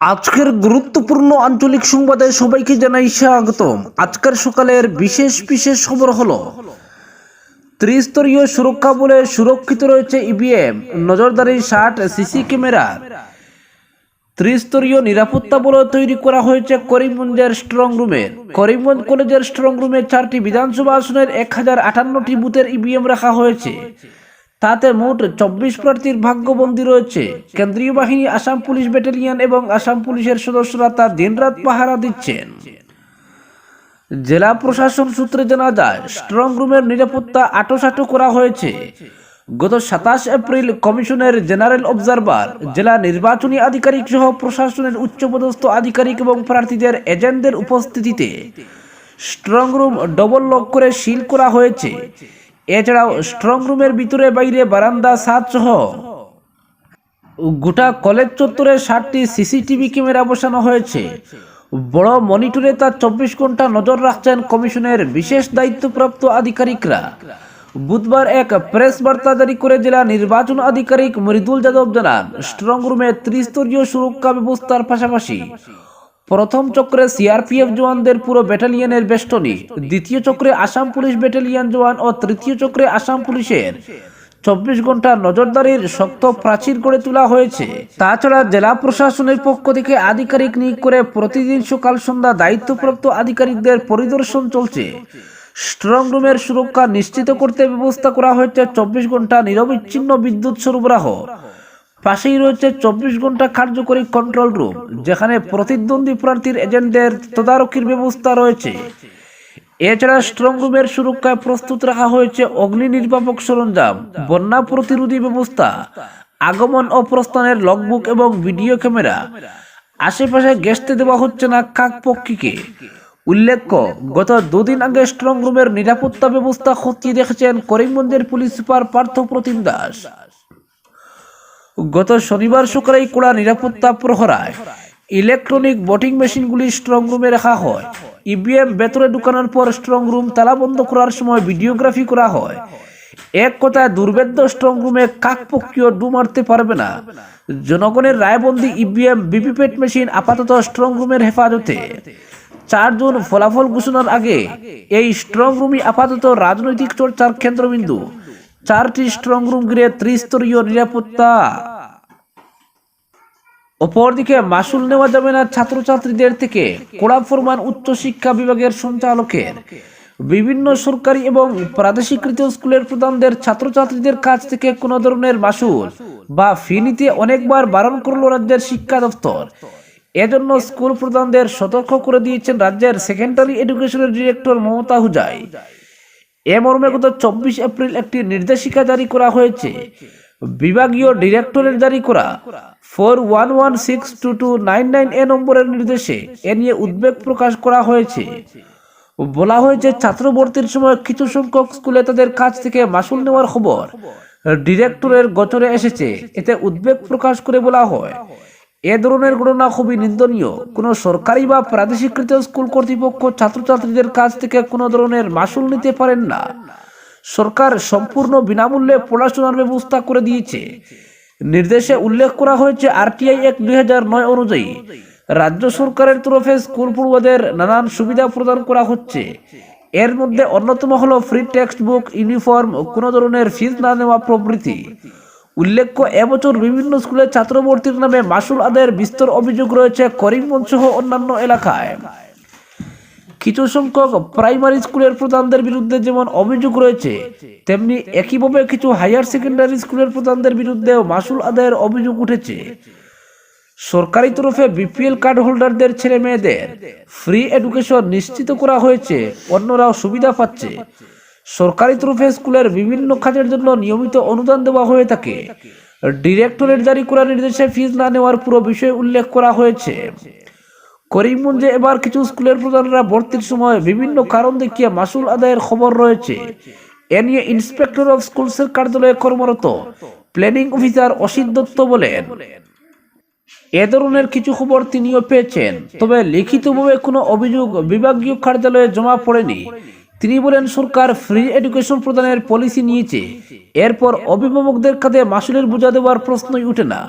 আজকের গুরুত্বপূর্ণ আঞ্চলিক সংবাদে সবাইকে জানাই স্বাগতম। আজকের সকালের বিশেষ বিশেষ খবর হলো, ত্রিস্তরীয় সুরক্ষা বলে সুরক্ষিত রয়েছে ইভিএম নজরদারি ষাট সিসি ক্যামেরা। ত্রিস্তরীয় নিরাপত্তা বলে তৈরি করা হয়েছে করিমগঞ্জের স্ট্রং রুমের করিমগঞ্জ কলেজের স্ট্রং রুমে চারটি বিধানসভা আসনের এক হাজার আটান্নটি বুথের ইভিএম রাখা হয়েছে। তাতে মোট চব্বিশ প্রার্থীর ভাগ্যবন্দী রয়েছে। কেন্দ্রীয় বাহিনী, আসাম পুলিশ ব্যাটালিয়ন এবং আসাম পুলিশের সদস্যরা তা দিনরাত পাহারা দিচ্ছেন। জেলা প্রশাসন সূত্রে জানা যায়, স্ট্রং রুমের নিরাপত্তা আটোসাটো করা হয়েছে। গত সাতাশ এপ্রিল কমিশনের জেনারেল অবজারভার, জেলা নির্বাচনী আধিকারিক সহ প্রশাসনের উচ্চপদস্থ আধিকারিক এবং প্রার্থীদের এজেন্টদের উপস্থিতিতে স্ট্রং রুম ডবল লক করে সিল করা হয়েছে। এছাড়াও স্ট্রং রুমের ভিতরে বাইরে বারান্দা সাত সহ গোটা কলেজ চত্বরে ষাটটি সিসিটিভি ক্যামেরা বসানো হয়েছে। বড় মনিটরে তার চব্বিশ ঘণ্টা নজর রাখছেন কমিশনের বিশেষ দায়িত্বপ্রাপ্ত আধিকারিকরা। বুধবার এক প্রেস বার্তা জারি করে জেলা নির্বাচন আধিকারিক মৃদুল যাদব জানান স্ট্রং রুমে ত্রিস্তরীয় সুরক্ষা ব্যবস্থার পাশাপাশি প্রথম চক্রে সিআরপিএফ জওয়ানদের পুরো ব্যাটালিয়নের বেষ্টনী, দ্বিতীয় চক্রে আসাম পুলিশ ব্যাটালিয়ন জওয়ান ও তৃতীয় চক্রে আসাম পুলিশের। চব্বিশ ঘণ্টা নজরদারির শক্ত প্রাচীর গড়ে তোলা হয়েছে। তাছাড়া জেলা প্রশাসনের পক্ষ থেকে আধিকারিক নিয়োগ করে প্রতিদিন সকাল সন্ধ্যা দায়িত্বপ্রাপ্ত আধিকারিকদের পরিদর্শন চলছে। স্ট্রং রুমের সুরক্ষা নিশ্চিত করতে ব্যবস্থা করা হয়েছে চব্বিশ ঘণ্টা নিরবিচ্ছিন্ন বিদ্যুৎ সরবরাহ। পাশেই রয়েছে চব্বিশ ঘণ্টা কার্যকরী কন্ট্রোল রুম যেখানে প্রতিদ্বন্দ্বী প্রার্থীর এজেন্টদের তদারকির ব্যবস্থা রয়েছে। এছাড়া স্ট্রং রুমের সুরক্ষায় প্রস্তুত রাখা হয়েছে অগ্নি নির্বাপক সরঞ্জাম, বন্যা প্রতিরোধী ব্যবস্থা, আগমন ও প্রস্থানের লগবুক এবং ভিডিও ক্যামেরা আশেপাশে গেস্তে দেওয়া হচ্ছে না কাকপক্ষীকে উল্লেখ্য, গত দুদিন আগে স্ট্রং রুমের নিরাপত্তা ব্যবস্থা খতিয়ে দেখেছেন করিমগঞ্জের পুলিশ সুপার পার্থ প্রতিম দাস। গত শনিবার সকালেই কড়া নিরাপত্তা প্রহরায় ইলেকট্রনিক ভোটিং মেশিনগুলি স্ট্রং রুমে রাখা হয়। ইভিএম ভেতরে ঢুকানোর পর স্ট্রং রুম তালাবন্ধ করার সময় ভিডিওগ্রাফি করা হয়। এক কথায় দুর্বেদ্য স্ট্রং রুমে কাকপক্ষীয় ডু মারতে পারবে না। জনগণের রায়বন্দি ইভিএম ভিভিপ্যাট মেশিন আপাতত স্ট্রং রুমের হেফাজতে। চার জুন ফলাফল ঘোষণার আগে এই স্ট্রং রুমই আপাতত রাজনৈতিক চর্চার কেন্দ্রবিন্দু। চারটি স্ট্রং রুম ঘিরে ত্রিস্তরীয় নিরাপত্তা। অপরদিকে মাসুল নেওয়া যাবে না ছাত্রছাত্রীদের থেকে কোড়া ফরমান উচ্চশিক্ষা বিভাগের সঞ্চালকের। বিভিন্ন সরকারি এবং প্রাদেশিকৃত স্কুলের প্রধানদের ছাত্রছাত্রীদের কাছ থেকে কোনো ধরনের মাসুল বা ফি নিতে অনেকবার বারণ করল রাজ্যের শিক্ষা দপ্তর। এজন্য স্কুল প্রধানদের সতর্ক করে দিয়েছেন রাজ্যের সেকেন্ডারি এডুকেশনের ডিরেক্টর মমতা হুজাই। এ মর্মে গত চব্বিশ এপ্রিল একটি নির্দেশিকা জারি করা হয়েছে। বিভাগীয় ডিরেক্টরের জারি করা। Four one one six two two nine nine এ নম্বরের নির্দেশে এ নিয়ে উদ্বেগ প্রকাশ করা হয়েছে। বলা হয়েছে ছাত্র ভর্তির সময় কিছু সংখ্যক স্কুলে তাদের কাছ থেকে মাসুল নেওয়ার খবর ডিরেক্টরের গোচরে এসেছে। এতে উদ্বেগ প্রকাশ করে বলা হয়। এ ধরনের ঘটনা খুবই নিন্দনীয়। কোনো সরকারি বা প্রাদেশিকৃত স্কুল কর্তৃপক্ষ ছাত্রছাত্রীদের কাছ থেকে কোনো ধরনের মাসুল নিতে পারেন না। সরকার সম্পূর্ণ বিনামূল্যে পড়াশোনার ব্যবস্থা করে দিয়েছে। নির্দেশে উল্লেখ করা হয়েছে আরটিআই এক দুই নয় অনুযায়ী রাজ্য সরকারের তরফে স্কুল পড়ুয়াদের নানান সুবিধা প্রদান করা হচ্ছে। এর মধ্যে অন্যতম হলো ফ্রি টেক্সট বুক ইউনিফর্ম কোনো ধরনের ফিজ না নেওয়া প্রভৃতি। উল্লেখ্য, এবছর বিভিন্ন স্কুলে ছাত্র ভর্তির নামে মাসুল আদায়ের বিস্তর অভিযোগ রয়েছে করিমগঞ্জ সহ অন্যান্য এলাকায়। কিছু সংখ্যক প্রাইমারি স্কুলের প্রধানদের বিরুদ্ধে যেমন অভিযোগ রয়েছে, তেমনি একইভাবে কিছু হায়ার সেকেন্ডারি স্কুলের প্রধানদের বিরুদ্ধেও মাসুল আদায়ের অভিযোগ উঠেছে। সরকারি তরফে বিপিএল কার্ড হোল্ডারদের ছেলে মেয়েদের ফ্রি এডুকেশন নিশ্চিত করা হয়েছে, অন্যরাও সুবিধা পাচ্ছে। সরকারি তরফে স্কুলের বিভিন্ন কাজের জন্য নিয়মিত অনুদান দেওয়া হয়ে থাকে। ডিরেক্টরের জারি করা নির্দেশে ফিজ না নেওয়ার পুরো বিষয় উল্লেখ করা হয়েছে। করিমগঞ্জে এবার কিছু স্কুলের প্রধানরা ভর্তির সময় বিভিন্ন কারণ দেখিয়ে মাসুল আদায়ের খবর রয়েছে। এ নিয়ে ইন্সপেক্টর অফ স্কুলসের কার্যালয়ে কর্মরত প্ল্যানিং অফিসার অসিত দত্ত বলেন, এ ধরনের কিছু খবর তিনিও পেয়েছেন, তবে লিখিতভাবে কোনো অভিযোগ বিভাগীয় কার্যালয়ে জমা পড়েনি। তিনি বলেন, সরকার ফ্রি এডুকেশন প্রদানের পলিসি নিয়েছে। এরপর অভিভাবকদের কাঁধে মাসুলের বোঝা দেওয়ার প্রশ্নই উঠে না।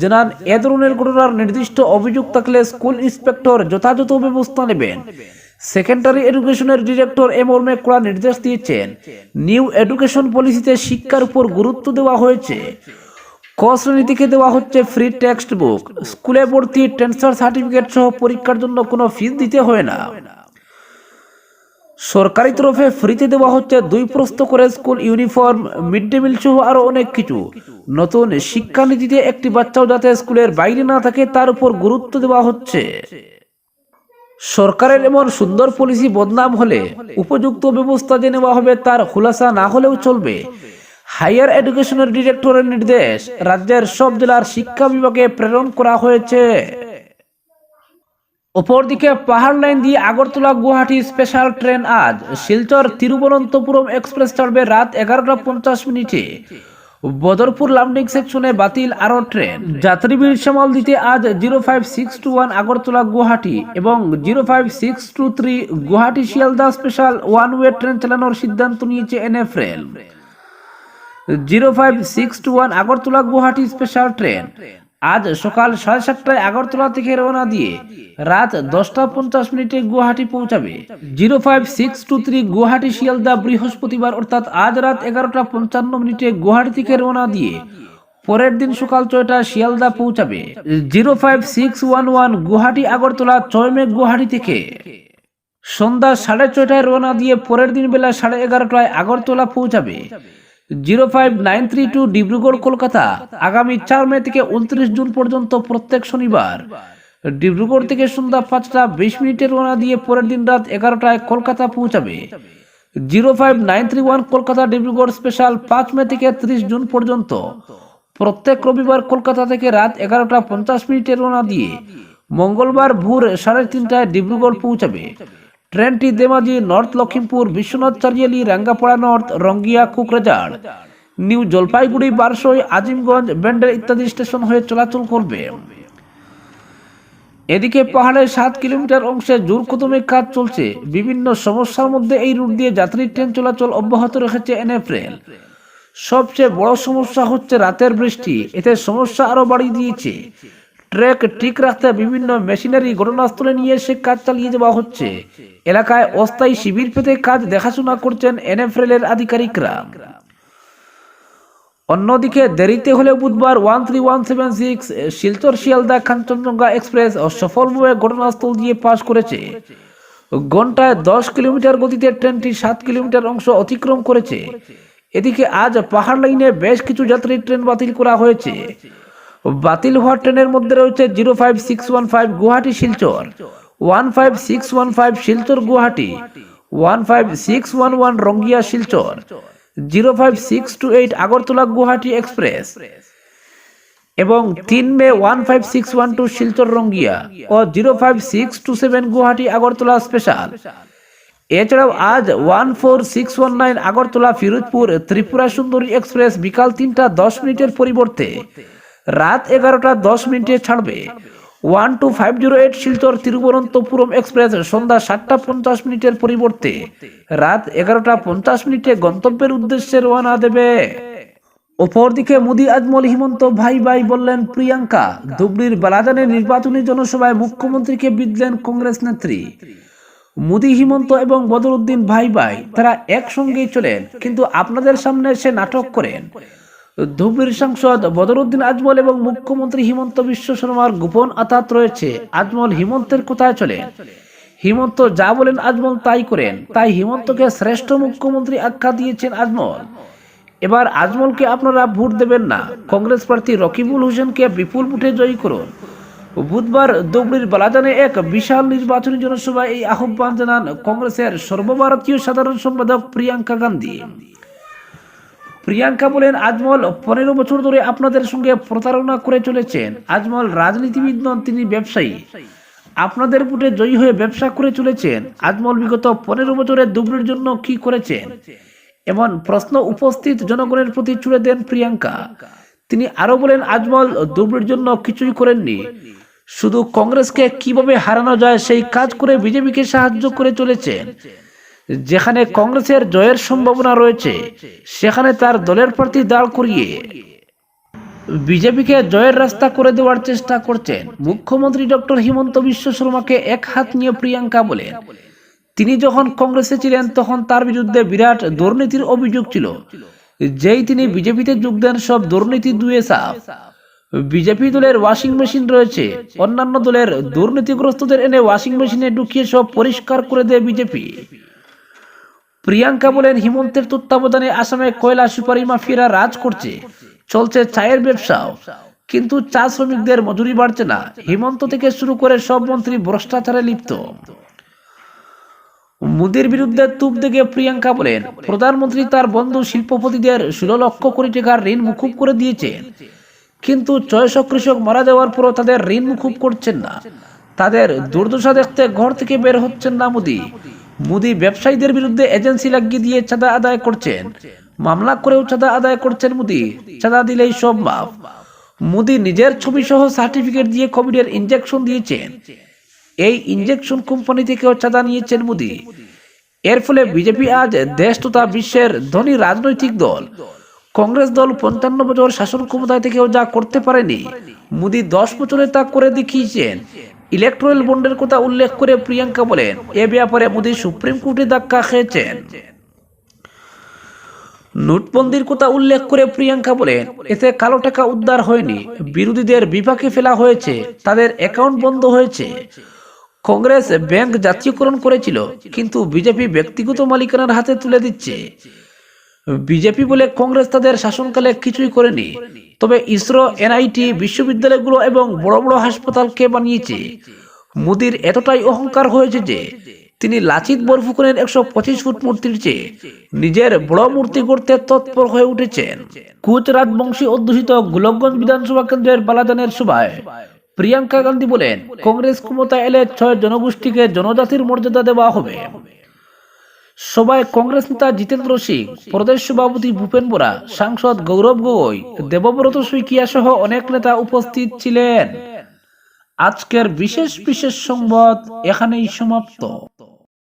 জানান, এ ধরনের ঘটনার নির্দিষ্ট অভিযোগ থাকলে স্কুল ইন্সপেক্টর যথাযথ ব্যবস্থা নেবেন। সেকেন্ডারি এডুকেশনের ডিরেক্টর এ মর্মে কড়া নির্দেশ দিয়েছেন, নিউ এডুকেশন পলিসিতে শিক্ষার উপর গুরুত্ব দেওয়া হয়েছে। ক শ্রেণি থেকে দেওয়া হচ্ছে ফ্রি টেক্সট বুক স্কুলে ভর্তি ট্রান্সফার সার্টিফিকেট সহ পরীক্ষার জন্য কোনো ফিস দিতে হয় না। সরকারি তরফে ফ্রিতে দেওয়া হচ্ছে দুই প্রস্ত করে school uniform mid day meal সহ আরও অনেক কিছু। নতুন শিক্ষানীতিতে একটি বাচ্চাও যাতে স্কুলের বাইরে না থাকে, তার উপর গুরুত্ব দেওয়া হচ্ছে। সরকারের এমন সুন্দর পলিসি বদনাম হলে উপযুক্ত ব্যবস্থা যে নেওয়া হবে তার খুলাসা না হলেও চলবে। হাইয়ার এডুকেশনের ডিরেক্টরের নির্দেশ, রাজ্যের সব জেলার শিক্ষা বিভাগে প্রেরণ করা হয়েছে। অপরদিকে পাহাড় লাইন দিয়ে আগরতলা গুয়াহাটি স্পেশাল ট্রেন আজ শিলচর তিরুবনন্তপুরম এক্সপ্রেস ছাড়বে রাত এগারোটা পঞ্চাশ মিনিটে। বদরপুর লামডিং সেকশনে বাতিল আরও ট্রেন। যাত্রীবীর সামাল দিতে আজ zero five six two one Agartala Guwahati এবং zero five six two three Guwahati Sealdah special one way train চালানোর সিদ্ধান্ত নিয়েছে NF Rail. Zero five six two one Agartala Guwahati special train. আজ সকাল সাড়ে সাতটায় আগরতলা থেকে রওনা দিয়ে রাত দশটা পঞ্চাশ মিনিটে গুয়াহাটি পৌঁছাবে। Zero five six two three Guwahati Sealdah বৃহস্পতিবার, অর্থাৎ আজ রাত এগারোটা পঞ্চান্ন মিনিটে গুয়াহাটি থেকে রওনা দিয়ে পরের দিন সকাল ছয়টা শিয়ালদা পৌঁছাবে। Zero five six one one Guwahati Agartala ছয় মে গুয়াহাটি থেকে। সন্ধ্যা সাড়ে ছয়টায় রওনা দিয়ে পরের দিন বেলা সাড়ে এগারোটায় আগরতলা পৌঁছাবে। Zero five nine three two Dibrugarh, Kolkata. আগামী চার মে থেকে উনত্রিশ জুন পর্যন্ত প্রত্যেক শনিবার। ডিব্রুগড় থেকে সন্ধ্যা পাঁচটা বিশ মিনিটে রওনা দিয়ে পরের দিন রাত এগারোটায় কলকাতা পৌঁছাবে। Zero five nine three one Kolkata Dibrugarh special পাঁচ মে থেকে ত্রিশ জুন পর্যন্ত। প্রত্যেক রবিবার কলকাতা থেকে রাত এগারোটা পঞ্চাশ মিনিটে রওনা দিয়ে মঙ্গলবার ভোর সাড়ে তিনটায় ডিব্রুগড় পৌঁছাবে। ট্রেনটি Dhemaji North Lakhimpur, Biswanath Chariali Rangapara North, Rangiya, Kokrajhar. New Jalpaiguri, Barsoi, Azimganj, Bandel ইত্যাদি স্টেশন হয়ে চলাচল করবে। এদিকে পাহাড়ের সাত কিলোমিটার অংশে জোর কদমে কাজ চলছে। বিভিন্ন সমস্যার মধ্যে এই রুট দিয়ে যাত্রী ট্রেন চলাচল অব্যাহত রেখেছে এনএফরেল সবচেয়ে বড় সমস্যা হচ্ছে রাতের বৃষ্টি। এতে সমস্যা আরও বাড়িয়ে দিয়েছে। ট্র্যাক ঠিক রাখতে বিভিন্ন মেশিনারি ঘটনাস্থলে নিয়ে এসে কাজ চালিয়ে যাওয়া হচ্ছে। এলাকায় অস্থায়ী শিবির পেতে কাজ দেখাশোনা করছেন এনএফএল এর আধিকারিকরা। অন্যদিকে দেরিতে হলে বুধবার one three one seven six, Silchar Sealdah Kanchenjunga express সফলভাবে ঘটনাস্থল দিয়ে পাশ করেছে। ঘন্টায় দশ কিলোমিটার গতিতে ট্রেনটি সাত কিলোমিটার অংশ অতিক্রম করেছে। এদিকে আজ পাহাড় লাইনে বেশ কিছু যাত্রী ট্রেন বাতিল করা হয়েছে। বাতিল হওয়া ট্রেনের মধ্যে রয়েছে zero five six one five Guwahati Silchar, one five six one five Silchar Guwahati, one five six one one Rangiya Silchar, zero five six two eight Agartala Guwahati express এবং তিন May one five six one two Silchar Rangiya ও zero five six two seven Guwahati Agartala special. এছাড়াও আজ one four six one nine Agartala Firozpur Tripura Sundari express বিকাল তিনটা দশ মিনিটের পরিবর্তে রাত এগারোটা দশ মিনিটে ছাড়বে। One two five zero eight Silchar Thiruvananthapuram express সন্ধ্যা সাতটা পঞ্চাশ মিনিটের পরিবর্তে। রাত এগারোটা পঞ্চাশ মিনিটে গন্তব্যের উদ্দেশ্যে রওনা দেবে। অপরদিকে মোদী আজমল হিমন্ত ভাই ভাই বললেন, প্রিয়াঙ্কা, ধুবড়ির বালাজানের নির্বাচনী জনসভায় মুখ্যমন্ত্রীকে বিদলেন কংগ্রেস নেত্রী। মোদি হিমন্ত এবং বদরুদ্দিন ভাই ভাই, তারা একসঙ্গেই চলেন, কিন্তু আপনাদের সামনে সে নাটক করেন। ধুবড়ির সাংসদ বদরুদ্দিন আজমল এবং মুখ্যমন্ত্রী হিমন্ত বিশ্ব শর্মার গোপন আতাত রয়েছে। আজমল হিমন্তের কোথায় চলেন হিমন্ত যা বলেন আজমল তাই করেন। তাই হিমন্তকে শ্রেষ্ঠ মুখ্যমন্ত্রী আখ্যা দিয়েছেন আজমল। এবার আজমলকে আপনারা ভোট দেবেন না। কংগ্রেস প্রার্থী রকিবুল হোসেনকে বিপুল ভোটে জয়ী করুন। বুধবার ধুবড়ির বালাজানে এক বিশাল নির্বাচনী জনসভায় এই আহ্বান জানান কংগ্রেসের সর্বভারতীয় সাধারণ সম্পাদক প্রিয়াঙ্কা গান্ধী। প্রিয়াঙ্কা বলেন, আজমল পনেরো বছর ধরে আপনাদের সঙ্গে প্রতারণা করে চলেছেন। আজমল রাজনীতিবিদ নন, তিনি ব্যবসায়ী। আপনাদের ভোটে জয়ী হয়ে ব্যবসা করে চলেছেন। আজমল বিগত পনেরো বছরে দুবড়ির জন্য কি করেছেন? এমন প্রশ্ন উপস্থিত জনগণের প্রতি ছুড়ে দেন প্রিয়াঙ্কা। তিনি আরও বলেন, আজমল দুবড়ির জন্য কিছুই করেননি। শুধু কংগ্রেসকে কীভাবে হারানো যায়, সেই কাজ করে বিজেপিকে সাহায্য করে চলেছেন। যেখানে কংগ্রেসের জয়ের সম্ভাবনা রয়েছে, সেখানে তার দলের প্রার্থী দাঁড় করিয়ে বিজেপিকে জয়ের রাস্তা করে দেওয়ার চেষ্টা করছেন মুখ্যমন্ত্রী ডক্টর হিমন্ত বিশ্ব শর্মাকে এক হাত নিয়ে প্রিয়াঙ্কা বলেন। তিনি যখন কংগ্রেসে ছিলেন, তখন তার বিরুদ্ধে বিরাট দুর্নীতির অভিযোগ ছিল, যেই তিনি বিজেপিতে যোগ দেন সব দুর্নীতি দুয়ে সাফ। বিজেপি দলের ওয়াশিং মেশিন রয়েছে, অন্যান্য দলের দুর্নীতিগ্রস্তদের এনে ওয়াশিং মেশিনে ঢুকিয়ে সব পরিষ্কার করে দেয় বিজেপি। প্রিয়াঙ্কা বলেন, হিমন্তের তত্ত্বাবধানে আসামে কয়লা সুপারি মাফিয়ারা রাজ করছে। চলছে চায়ের ব্যবসাও। কিন্তু চা শ্রমিকদের মজুরি বাড়ছে না। হিমন্ত থেকে শুরু করে সব মন্ত্রী ভ্রষ্টাচারে লিপ্ত। মোদির বিরুদ্ধে তুপ দেখে প্রিয়াঙ্কা বলেন, প্রধানমন্ত্রী তার বন্ধু শিল্পপতিদের ষোলো লক্ষ কোটি টাকার ঋণ মুকুব করে দিয়েছেন কিন্তু ছয়শো কৃষক মারা যাওয়ার পরও তাদের ঋণ মুকুব করছেন না। তাদের দুর্দশা দেখতে ঘর থেকে বের হচ্ছেন না মোদি। মোদি ব্যবসায়ীদের বিরুদ্ধে এজেন্সি লাগিয়ে দিয়ে চাঁদা আদায় করছেন। মামলা করেও চাঁদা আদায় করছেন মোদি। চাঁদা দিলেই সব মাফ মোদি নিজের ছবি সহ সার্টিফিকেট দিয়ে কোভিডের ইনজেকশন দিয়েছেন। এই ইনজেকশন কোম্পানি থেকেও চাঁদা নিয়েছেন মোদি। এর ফলে বিজেপি আজ দেশ তথা বিশ্বের ধনী রাজনৈতিক দল, কংগ্রেস দল পঞ্চান্ন বছর শাসন ক্ষমতায় থেকেও যা করতে পারেনি, মোদি দশ বছরে তা করে দেখিয়েছেন। ইলেকট্রাল বন্ডের কথা উল্লেখ করে প্রিয়াঙ্কা বলেন, এ ব্যাপারে মোদি সুপ্রিম কোর্টে ধাক্কা খেয়েছেন। নোটবন্দির কথা উল্লেখ করে প্রিয়াঙ্কা বলেন, এতে কালো টাকা উদ্ধার হয়নি, বিরোধীদের বিপাকে ফেলা হয়েছে, তাদের অ্যাকাউন্ট বন্ধ হয়েছে। কংগ্রেস ব্যাংক জাতীয়করণ করেছিল, কিন্তু বিজেপি ব্যক্তিগত মালিকানার হাতে তুলে দিচ্ছে। বিজেপি বলে কংগ্রেস তাদের শাসনকালে কিছুই করেনি। তবে ইসরো, এনআইটি, বিশ্ববিদ্যালয়গুলো এবং বড় বড় হাসপাতালকে বানিয়েছে। মোদির এতটাই অহংকার হয়েছে যে, তিনি লাচিত বরফুকনের একশো পঁচিশ ফুট মূর্তির চেয়ে নিজের বড় মূর্তি করতে তৎপর হয়ে উঠেছেন। কুচ রাজবংশী অধ্যুষিত গোলকগঞ্জ বিধানসভা কেন্দ্রের বালাদানের সভায় প্রিয়াঙ্কা গান্ধী বলেন, কংগ্রেস ক্ষমতা এলে ছয় জনগোষ্ঠীকে জনজাতির মর্যাদা দেওয়া হবে। সভায় কংগ্রেস নেতা জিতেন্দ্র সিং, প্রদেশ সভাপতি ভূপেন বোরা, সাংসদ গৌরব গগৈ, দেবব্রত সুইকিয়া সহ অনেক নেতা উপস্থিত ছিলেন। আজকের বিশেষ বিশেষ সংবাদ এখানেই সমাপ্ত।